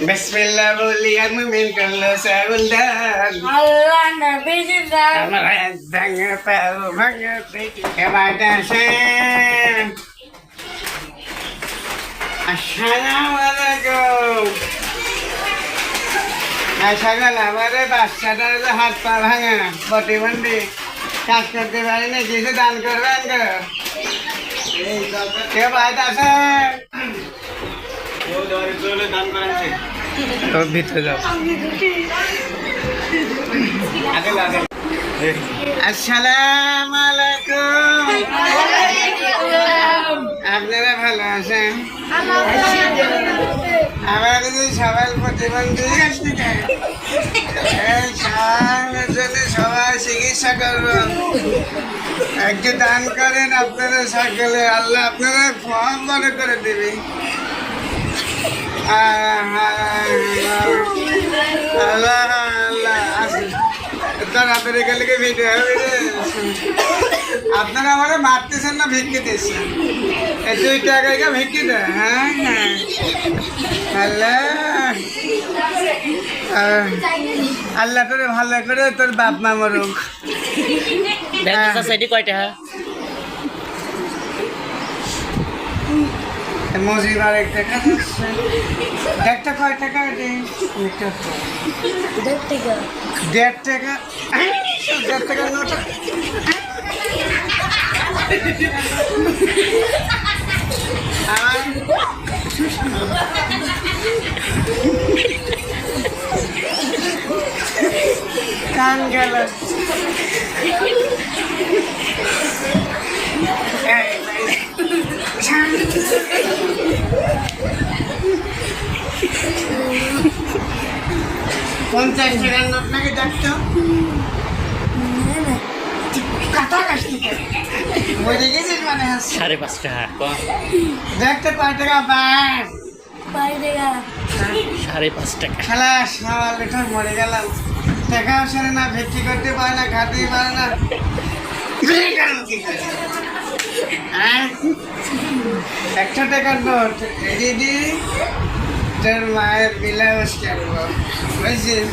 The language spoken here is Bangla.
বিসমিল্লাহ বলি আমি মিন করল সাউল দান আল্লাহ নবী জিন্দাবাদ আমার ভাঙে পাও ভাঙে এবার আসেন আসসালামু আলাইকুম সকাল আমার বাচ্চাটার হাত পা ভাঙা প্রতিবন্ধী কাজ করতে পারি না কিছু দান করবেন গো কে বাড়িতে আছেন আপনারা ভালো আছেন? আমার যদি সবাই প্রতিবন্ধী জন্য সবাই চিকিৎসা করবেন। একটু দান করেন আপনারা সকলে। আল্লাহ আপনারা ফর্ম মনে করে দেবে। আল্লাহ? আপনারা আমার মারতেছেন না, ভিক্ষি দিচ্ছেন দুই টাকা ভিক্ষি দেয় হ্যাঁ হ্যাঁ। আল্লাহ। তোরে ভালো করে তোর বাপ মা মরুক। কয়টা মজিবার এক টাকা একটা কয় টাকা একটা তো। দেড় টাকা। দেড় টাকা নোট কান গেল। পঞ্চাশ টাকার নোট নাকি হচ্ছে সাড়ে পাঁচটা হ্যাঁ দেখতে কয় টাকা বাস সাড়ে পাঁচ টাকা খেলা সারা লিটার মরে গেলাম টাকা আসলে না বিক্রি করতে পারে না খাতেই পারে না? হ্যাঁ? একশো টাকার নোট দিদি তোর মায়ের বিলাস করব বুঝছিস?